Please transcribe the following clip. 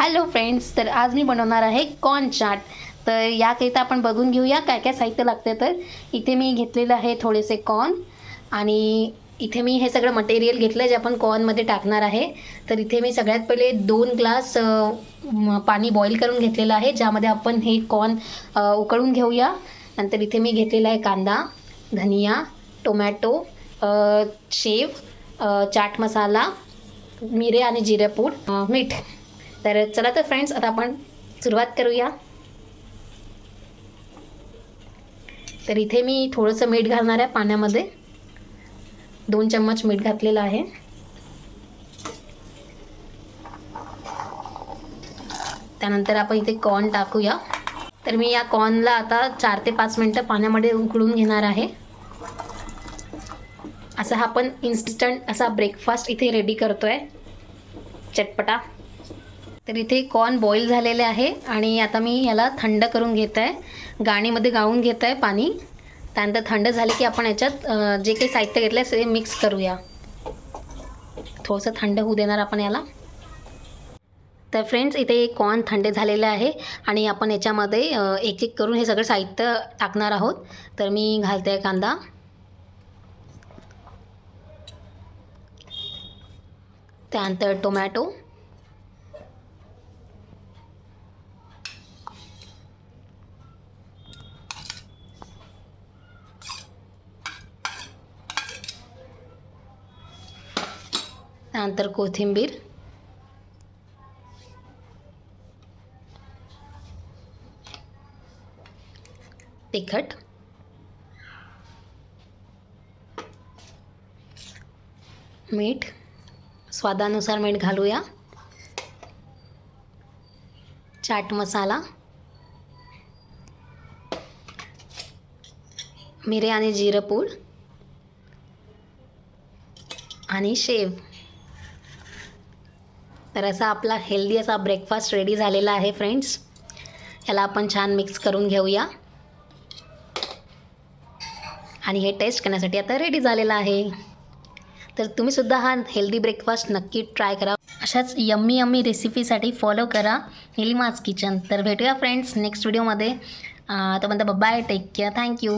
Hello friends तर आज मी बनवणार आहे कॉर्न चाट तर याकरिता आपण बघून घेऊया काय काय साहित्य लागते तर. इथे मी घेतलेलं आहे थोडेसे कॉर्न आणि इथे मी हे सगळं मटेरियल घेतलं जे आपण कॉर्नमध्ये टाकणार आहे. तर इथे मी सगळ्यात पहिले दोन ग्लास पाणी बॉईल करून घेतलेलं आहे ज्यामध्ये आपण हे कॉर्न उकळून घेऊया. नंतर इथे मी घेतलेला आहे कांदा धनिया टोमॅटो शेव चाट मसाला मिरे आणि जिरेपूड मीठ. तर चला तर फ्रेंड्स आता आपण सुरुवात करूया. तर इथे मी थोडंसं मीठ घालणार आहे पाण्यामध्ये. दोन चम्मच मीठ घातलेलं आहे. त्यानंतर आपण इथे कॉर्न टाकूया. तर मी या कॉर्नला आता चार ते पाच मिनटं पाण्यामध्ये उकळून घेणार आहे. असा हा आपण इन्स्टंट असा ब्रेकफास्ट इथे रेडी करतोय. चटपटा. तर इथे कॉर्न बॉईल झालेले आहे आणि आता मी याला थंड करून घेत आहे गाणीमध्ये गाळून घेत आहे पाणी. त्यानंतर थंड झाले की आपण याच्यात जे काही साहित्य घेतलं आहे ते मिक्स करूया. थोडंसं थंड होऊ देणार आपण याला. तर फ्रेंड्स इथे कॉर्न थंड झालेलं आहे आणि आपण याच्यामध्ये एक एक करून हे सगळं साहित्य टाकणार आहोत. तर मी घालते आहे कांदा. त्यानंतर टोमॅटो त्यानंतर कोथिंबीर. तिखट. मीठ. स्वादानुसार मीठ घालूया. चाट मसाला. मिरे आणि जिरं पूड. आणि शेव. तर असा आपला हेल्दी असा ब्रेकफास्ट रेडी झालेला आहे फ्रेंड्स याला आपण छान मिक्स करून घेऊया. आणि हे टेस्ट करण्यासाठी आता रेडी झालेलं आहे. तर तुम्हीसुद्धा हा हेल्दी ब्रेकफास्ट नक्की ट्राय करा. अशाच यम्मी यम्मी रेसिपीसाठी फॉलो करा. हिलिमाज किचन तर भेटूया फ्रेंड्स नेक्स्ट व्हिडिओमध्ये तोपर्यंत बाय टेक केअर थँक्यू